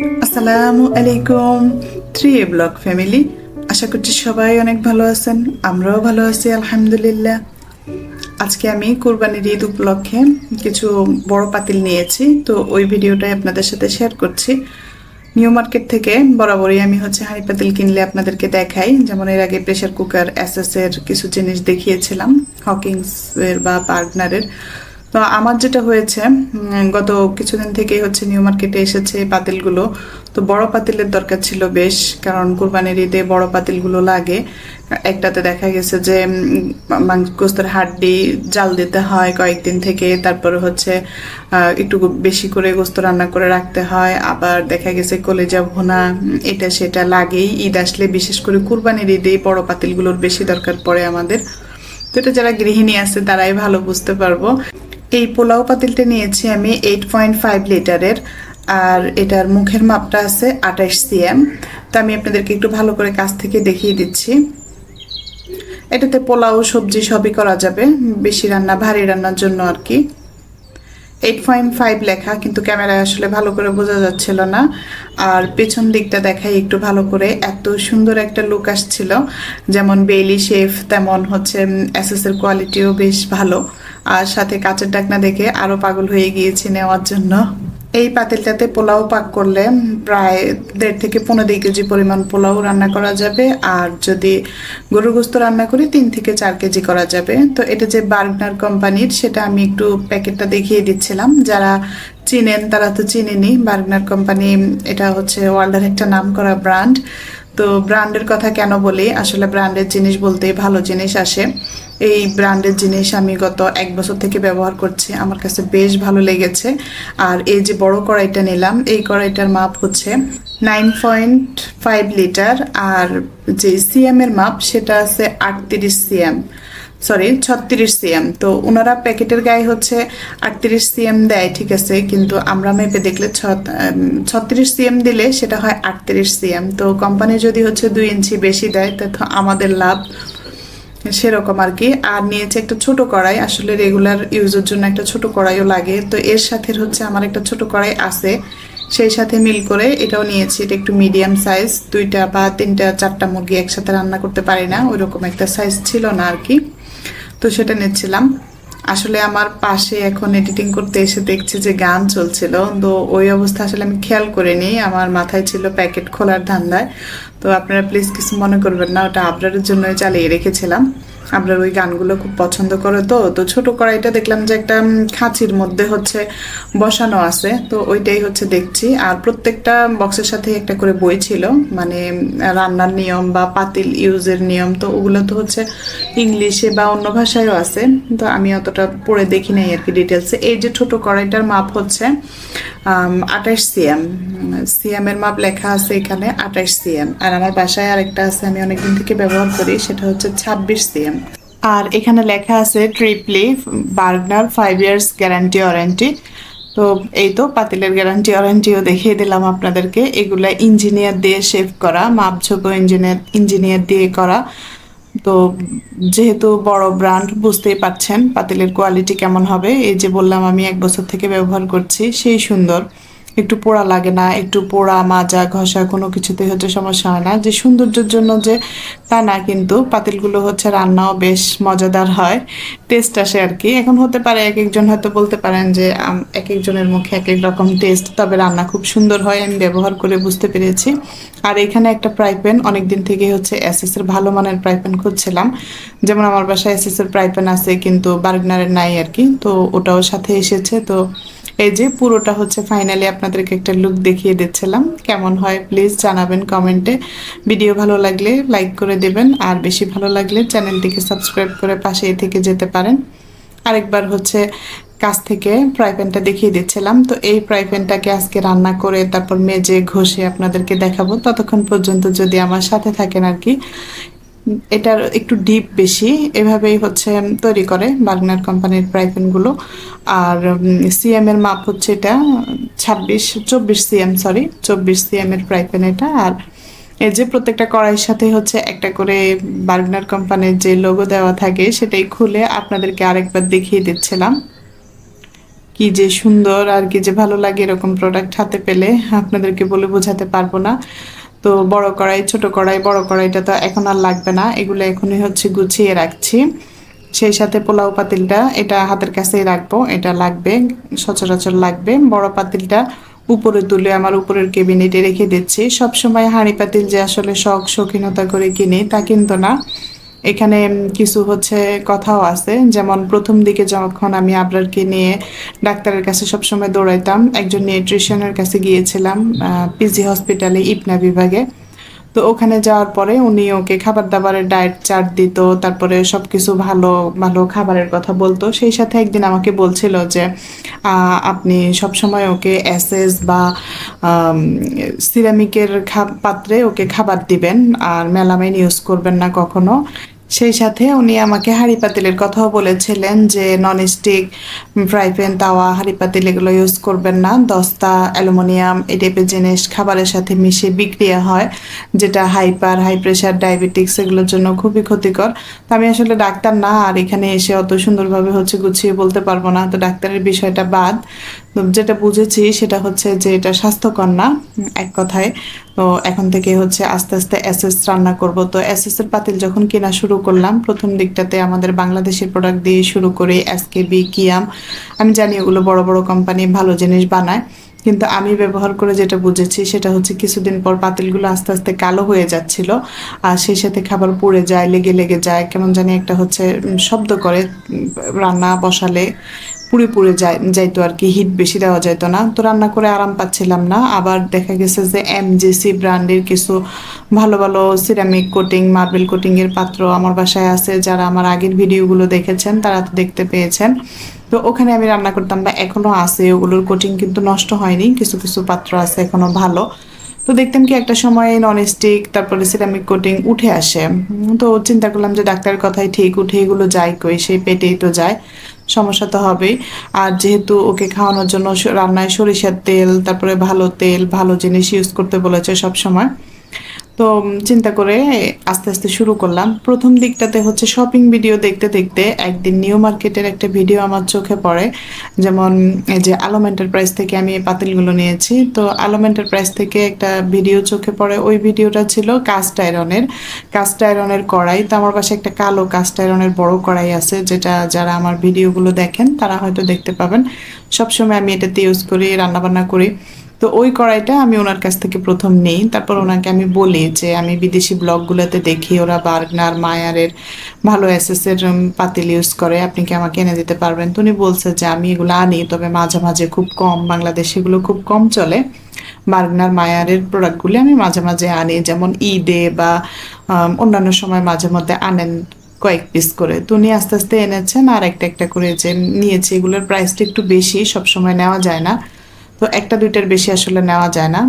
আসসালামু আলাইকুম। থ্রি এ blog family আশা করছি সবাই অনেক ভালো আছেন, আমরাও ভালো আছি, আলহামদুলিল্লাহ। আজকে আমি কোরবানির ঈদ উপলক্ষে কিছু বড় পাতিল নিয়েছি, তো ওই ভিডিওটাই আপনাদের সাথে শেয়ার করছি। নিউ মার্কেট থেকে বরাবরই আমি হচ্ছে হাঁড়ি পাতিল কিনলে আপনাদেরকে দেখাই, যেমন এর আগে প্রেশার কুকার এসএস এর কিছু জিনিস দেখিয়েছিলাম হকিংস এর বা পার্টনারের তো আমার যেটা হয়েছে গত কিছুদিন থেকে হচ্ছে নিউ মার্কেটে এসেছে পাতিলগুলো। তো বড় পাতিলের দরকার ছিল বেশ, কারণ কোরবানির ঈদে বড় পাতিলগুলো লাগে। একটাতে দেখা গেছে যে গোস্তের হাড্ডি জাল দিতে হয় কয়েকদিন থেকে, তারপরে হচ্ছে একটু বেশি করে গোস্ত রান্না করে রাখতে হয়। আবার দেখা গেছে কলেজা ভোনা, এটা সেটা লাগেই। ঈদ আসলে বিশেষ করে কুরবানির ঈদে বড় পাতিলগুলোর বেশি দরকার পড়ে আমাদের। তো এটা যারা গৃহিণী আছে, তারাই ভালো বুঝতে পারব। এই পোলাও পাতিলটা নিয়েছি আমি এইট পয়েন্ট ফাইভ লিটারের, আর এটার মুখের মাপটা আছে আঠাশ সিএম তো আমি আপনাদেরকে একটু ভালো করে কাছ থেকে দেখিয়ে দিচ্ছি। এটাতে পোলাও, সবজি সবই করা যাবে, বেশি রান্না, ভারী রান্নার জন্য আর কি। এইট পয়েন্ট ফাইভ লেখা, কিন্তু ক্যামেরায় আসলে ভালো করে বোঝা যাচ্ছিল না। আর পেছন দিকটা দেখাই একটু ভালো করে। এত সুন্দর একটা লুক আসছিল। যেমন বেইলি শেফ তেমন হচ্ছে অ্যাসেসের কোয়ালিটিও বেশ ভালো। আর সাথে কাচের ডাকনা দেখে আরও পাগল হয়ে গিয়েছি নেওয়ার জন্য। এই পাতিলটাতে পোলাও পাক করলে প্রায় দেড় থেকে পনেরো কেজি পরিমাণ পোলাও রান্না করা যাবে। আর যদি গরু গোস্ত রান্না করি, তিন থেকে চার কেজি করা যাবে। তো এটা যে বার্গনার কোম্পানির, সেটা আমি একটু প্যাকেটটা দেখিয়ে দিচ্ছিলাম। যারা চিনেন, তারা তো চিনেনি বার্গনার কোম্পানি। এটা হচ্ছে ওয়ার্ল্ডের একটা নাম করা ব্র্যান্ড। তো ব্র্যান্ডের কথা কেন বলি? আসলে ব্র্যান্ডের জিনিস বলতে ভালো জিনিস আসে। এই ব্র্যান্ডের জিনিস আমি গত এক বছর থেকে ব্যবহার করছি। আমার কাছে বেশ ভালো লেগেছে। আর এই যে বড় কড়াইটা নিলাম, এই কড়াইটার মাপ হচ্ছে নাইন পয়েন্ট ফাইভ লিটার। আর যে সিএম এর মাপ, সেটা আছে আটত্রিশ সিএম। সরি ছত্রিশ সিএম তো ওনারা প্যাকেটের গায়ে হচ্ছে আটত্রিশ সিএম দেয়, ঠিক আছে? কিন্তু আমরা মেপে দেখলে ছত্রিশ সিএম দিলে সেটা হয় আটত্রিশ সিএম তো কোম্পানি যদি হচ্ছে দুই ইঞ্চি বেশি দেয়, তো আমাদের লাভ। সেরকম আর কি। আর নিয়েছে একটা ছোট কড়াই, আসলে রেগুলার ইউজের জন্য একটা ছোট কড়াইও লাগে। তো এর সাথে হচ্ছে আমার একটা ছোট কড়াই আছে, সেই সাথে মিল করে এটাও নিয়েছি। এটা একটু মিডিয়াম সাইজ দুইটা বা তিনটা, চারটা মুরগি একসাথে রান্না করতে পারি না, ওইরকম একটা সাইজ ছিল না আর কি। তো সেটা নিচ্ছিলাম। আসলে আমার পাশে এখন এডিটিং করতে এসে দেখছি যে গান চলছিল। তো ওই অবস্থা আসলে আমি খেয়াল করিনি। আমার মাথায় ছিল প্যাকেট খোলার ধান্দায়। তো আপনারা প্লিজ কিছু মনে করবেন না, ওটা আপনাদের জন্যই চালিয়ে রেখেছিলাম। আপনার ওই গানগুলো খুব পছন্দ করে তো তো ছোট কড়াইটা দেখলাম যে একটা খাঁচির মধ্যে হচ্ছে বসানো আছে, তো ওইটাই হচ্ছে দেখছি। আর প্রত্যেকটা বক্সের সাথে একটা করে বই ছিল মানে রান্নার নিয়ম বা পাতিল ইউজের নিয়ম, তো ওগুলো তো হচ্ছে ইংলিশে বা অন্য ভাষায়ও আছে, তো আমি অতটা পড়ে দেখি নাই আর কি ডিটেলসে এই যে ছোট কড়াইটার মাপ হচ্ছে আঠাশ সিএম সিএম এর মাপ লেখা আছে এখানে আঠাশ সিএম। আর আমার বাসায় আরেকটা আছে, আমি অনেকদিন থেকে ব্যবহার করি, সেটা হচ্ছে ছাব্বিশ সিএম। আর এখানে লেখা আছে triply, Bergner five years guarantee warranty তো এই তো পাতিলের গ্যারান্টি ওয়ারেন্টিও দেখিয়ে দিলাম আপনাদেরকে। এগুলা ইঞ্জিনিয়ার দিয়ে শেভ করা মাপঝোপ ইঞ্জিনিয়ার ইঞ্জিনিয়ার দিয়ে করা। তো যেহেতু বড় ব্র্যান্ড বুঝতেই পারছেন পাতিলের কোয়ালিটি কেমন হবে। এই যে বললাম আমি এক বছর থেকে ব্যবহার করছি, সেই সুন্দর। একটু পোড়া লাগে না, একটু পোড়া, মাজা, ঘষা কোনো কিছুতেই হচ্ছে সমস্যা হয় না। যে সৌন্দর্যের জন্য যে তা না, কিন্তু পাতিলগুলো হচ্ছে রান্নাও বেশ মজাদার হয় টেস্ট আসে আর কি এখন হতে পারে এক একজন হয়তো বলতে পারেন যে এক একজনের মুখে এক এক রকম টেস্ট তবে রান্না খুব সুন্দর হয়, আমি ব্যবহার করে বুঝতে পেরেছি। আর এখানে একটা ফ্রাই প্যান অনেকদিন থেকে হচ্ছে এসএস এর ভালো মানের ফ্রাই প্যান খুঁজছিলাম। যেমন আমার বাসায় এসএস এর ফ্রাই প্যান আছে, কিন্তু বার্গনারের নাই আর কি তো ওটাও সাথে এসেছে, তো এই যে পুরোটা হচ্ছে ফাইনালি আপনাদেরকে একটা লুক দেখিয়ে দিচ্ছিলাম। কেমন হয় প্লিজ জানাবেন কমেন্টে ভিডিও ভালো লাগলে লাইক করে দেবেন, আর বেশি ভালো লাগলে চ্যানেলটিকে সাবস্ক্রাইব করে পাশেই থেকে যেতে পারেন। আরেকবার হচ্ছে কাছ থেকে ফ্রাই প্যানটা দেখিয়ে দিচ্ছিলাম। তো এই ফ্রাই প্যানটাকে আজকে রান্না করে তারপর মেজে ঘষে আপনাদেরকে দেখাবো। ততক্ষণ পর্যন্ত যদি আমার সাথে থাকেন আর কি এটার একটু ডিপ বেশি। এভাবেই হচ্ছে তৈরি করে বার্গনার কোম্পানির প্রাইপেনগুলো আর সিএম এর মাপ হচ্ছে এটা ছাব্বিশ, চব্বিশ সিএম সরি চব্বিশ সিএম এর প্রাইপেন এটা। আর এই যে প্রত্যেকটা কড়াইয়ের সাথে হচ্ছে একটা করে বার্গনার কোম্পানির যে লোগো দেওয়া থাকে সেটাই খুলে আপনাদেরকে আরেকবার দেখিয়ে দিচ্ছিলাম। কি যে সুন্দর আর কি যে ভালো লাগে এরকম প্রোডাক্ট হাতে পেলে, আপনাদেরকে বলে বোঝাতে পারব না। তো বড় কড়াই, ছোট কড়াই, বড় কড়াইটা তো এখন আর লাগবে না। এগুলো এখনই হচ্ছে গুছিয়ে রাখছি। সেই সাথে পোলাও পাতিলটা, এটা হাতের কাছেই রাখব, এটা লাগবে, সচরাচর লাগবে। বড় পাতিলটা উপরে তুলে আমার উপরের কেবিনেটে রেখে দিচ্ছি। সবসময় হাঁড়ি পাতিল যে আসলে শখ, শৌখিনতা করে কিনি তা কিন্তু না। এখানে কিছু হচ্ছে কথাও আছে। যেমন প্রথম দিকে যখন আমি আবরারকে নিয়ে ডাক্তারের কাছে সবসময় দৌড়াইতাম, একজন নিউট্রিশনের কাছে গিয়েছিলাম পিজি হসপিটালে ইপনা বিভাগে। তো ওখানে যাওয়ার পরে উনি ওকে খাবার দাবারের ডায়েট চার্ট দিত, তারপরে সব কিছু ভালো ভালো খাবারের কথা বলতো। সেই সাথে একদিন আমাকে বলছিল যে আপনি সবসময় ওকে অ্যাসেস বা সিরামিকের পাত্রে ওকে খাবার দিবেন, আর মেলামাইন ইউজ করবেন না কখনো। সেই সাথে উনি আমাকে হাঁড়ি পাতিলের কথাও বলেছিলেন যে ননস্টিক ফ্রাই তাওয়া, হাঁড়ি পাতিল এগুলো ইউজ করবেন না। দস্তা, অ্যালুমিনিয়াম এই টাইপের জিনিস খাবারের সাথে মিশে বিক্রিয়া হয়, যেটা হাইপার হাই প্রেশার ডায়াবেটিক্স এগুলোর জন্য খুবই ক্ষতিকর। তো আমি আসলে ডাক্তার না, আর এখানে এসে অত সুন্দরভাবে হচ্ছে গুছিয়ে বলতে পারব না। তো ডাক্তারের বিষয়টা বাদ। যেটা বুঝেছি সেটা হচ্ছে যে, এটা স্বাস্থ্যকর না, এক কথায়। তো এখন থেকে হচ্ছে আস্তে আস্তে এসএস রান্না করব। তো এসএস এর পাতিল যখন কেনা শুরু করলাম, প্রথম দিকটাতে আমাদের বাংলাদেশের প্রোডাক্ট দিয়ে শুরু করে এসকেবি কিয়াম আমি জানি ওগুলো বড় বড় কোম্পানি ভালো জিনিস বানায়। কিন্তু আমি ব্যবহার করে যেটা বুঝেছি, সেটা হচ্ছে কিছুদিন পর পাতিলগুলো আস্তে আস্তে কালো হয়ে যাচ্ছিল। আর সেই সাথে খাবার পড়ে যায়, লেগে লেগে যায়। কেমন জানি একটা হচ্ছে শব্দ করে রান্না বসালে। পুড়ে পুড়ে যায়, যাইতো আর কি হিট বেশি দেওয়া যাইতো না। তো রান্না করে আরাম পাচ্ছিলাম না। আবার দেখা গেছে যে এম জেসি ব্র্যান্ডের কিছু ভালো ভালো সিরামিক কোটিং মার্বেল কোটিংয়ের পাত্র আমার বাসায় আছে। যারা আমার আগের ভিডিওগুলো দেখেছেন, তারা তো দেখতে পেয়েছেন। তো ওখানে আমি রান্না করতাম বা এখনও আছে। ওগুলোর কোটিং কিন্তু নষ্ট হয়নি। কিছু কিছু পাত্র আছে এখনও ভালো। তো দেখতাম কি একটা সময় ননস্টিক তারপরে সিরামিক কোটিং উঠে আসে। তো চিন্তা করলাম যে ডাক্তারের কথাই ঠিক, উঠে এগুলো যায় কই, সেই পেটেই তো যায়, সমস্যা তো হবেই। আর যেহেতু ওকে খাওয়ানোর জন্য রান্নায় সরিষার তেল, তারপরে ভালো তেল, ভালো জিনিস ইউজ করতে বলেছে সব সময় তো চিন্তা করে আস্তে আস্তে শুরু করলাম। প্রথম দিকটাতে হচ্ছে শপিং ভিডিও দেখতে দেখতে একদিন নিউ মার্কেটের একটা ভিডিও আমার চোখে পড়ে। যেমন এই যে আলম এন্টারপ্রাইজ থেকে আমি এই পাতিলগুলো নিয়েছি। তো আলম এন্টারপ্রাইজ থেকে একটা ভিডিও চোখে পড়ে। ওই ভিডিওটা ছিল কাস্ট আয়রনের কাস্ট আয়রনের কড়াই। তো আমার পাশে একটা কালো কাস্ট আয়রনের বড় কড়াই আছে, যেটা যারা আমার ভিডিওগুলো দেখেন, তারা হয়তো দেখতে পাবেন। সবসময় আমি এটাতে ইউজ করি, রান্নাবান্না করি। তো ওই কড়াইটা আমি ওনার কাছ থেকে প্রথম নেই। তারপর ওনাকে আমি বলি যে, আমি বিদেশি ব্লগগুলোতে দেখি, ওরা বার্গনার, মায়ারের ভালো এসএসের পাতিল ইউজ করে। আপনি কি আমাকে এনে দিতে পারবেন? তো উনি বলছে যে, আমি এগুলো আনি, তবে মাঝে মাঝে খুব কম, বাংলাদেশে এগুলো খুব কম চলে। বার্গনার, মায়ারের প্রোডাক্টগুলি আমি মাঝে মাঝে আনি, যেমন ঈদে বা অন্যান্য সময় মাঝে মধ্যে আনেন কয়েক পিস করে। তো উনি আস্তে আস্তে এনেছেন, আর একটা একটা করে যে নিয়েছি, এগুলোর প্রাইসটা একটু বেশি, সবসময় নেওয়া যায় না। তো একটা দুইটার বেশি আসলে নেওয়া যায় না।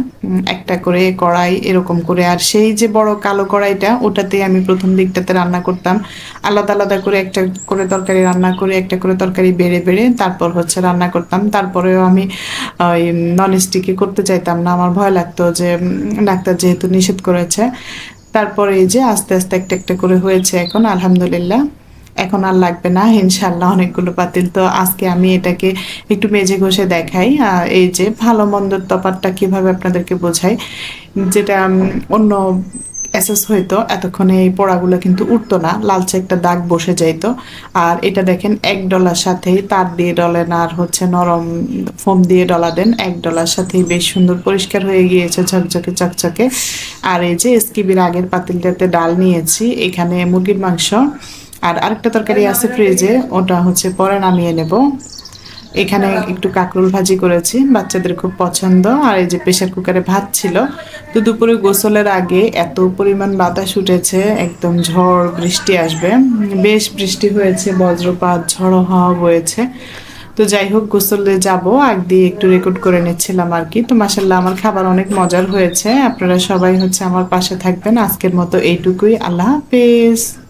একটা করে কড়াই এরকম করে। আর সেই যে বড় কালো কড়াইটা, ওটাতে আমি প্রথম দিকটাতে রান্না করতাম। আলাদা আলাদা করে একটা করে তরকারি রান্না করে, একটা করে তরকারি বেড়ে বেড়ে তারপর হচ্ছে রান্না করতাম। তারপরেও আমি, ওই নন স্টিকে করতে চাইতাম না। আমার ভয় লাগতো যে ডাক্তার যেহেতু নিষেধ করেছে, তারপরে এই যে আস্তে আস্তে একটা একটা করে হয়েছে এখন, আলহামদুলিল্লাহ। এখন আর লাগবে না ইনশাল্লাহ অনেকগুলো পাতিল। তো আজকে আমি এটাকে একটু মেজে ঘষে দেখাই। এই যে ভালো মন্দর তফাতটা কীভাবে আপনাদেরকে বোঝাই, যেটা অন্য অ্যাসেস হইতো এতক্ষণে এই পোড়াগুলো কিন্তু উঠতো না, লালচে একটা দাগ বসে যাইতো। আর এটা দেখেন, এক ডলার সাথেই তার দিয়ে ডলেন আর হচ্ছে নরম ফোম দিয়ে ডলা দেন। এক ডলার সাথেই বেশ সুন্দর পরিষ্কার হয়ে গিয়েছে ঝকঝকে, চকচকে। আর এই যে এসকিবির আগের পাতিলটাতে ডাল নিয়েছি, এখানে মুরগির মাংস আর আরেকটা তরকারি আছে ফ্রিজে, ওটা হচ্ছে পরে নামিয়ে নেব। এখানে একটু কাকরুল ভাজি করেছি, বাচ্চাদের খুব পছন্দ। আর এই যে প্রেশার কুকারে ভাত ছিল, তো দুপুরে গোসলের আগে এত পরিমাণ বাতাস উঠেছে, একদম ঝড় বৃষ্টি আসবে। বেশ বৃষ্টি হয়েছে, বজ্রপাত, ঝড় হাওয়া বয়েছে। তো যাই হোক, গোসলে যাব, আগ দিয়ে একটু রেকর্ড করে নিচ্ছিলাম আর কি। তো মাসাল্লাহ আমার খাবার অনেক মজার হয়েছে। আপনারা সবাই হচ্ছে আমার পাশে থাকবেন। আজকের মতো এইটুকুই। আল্লাহ হাফেজ।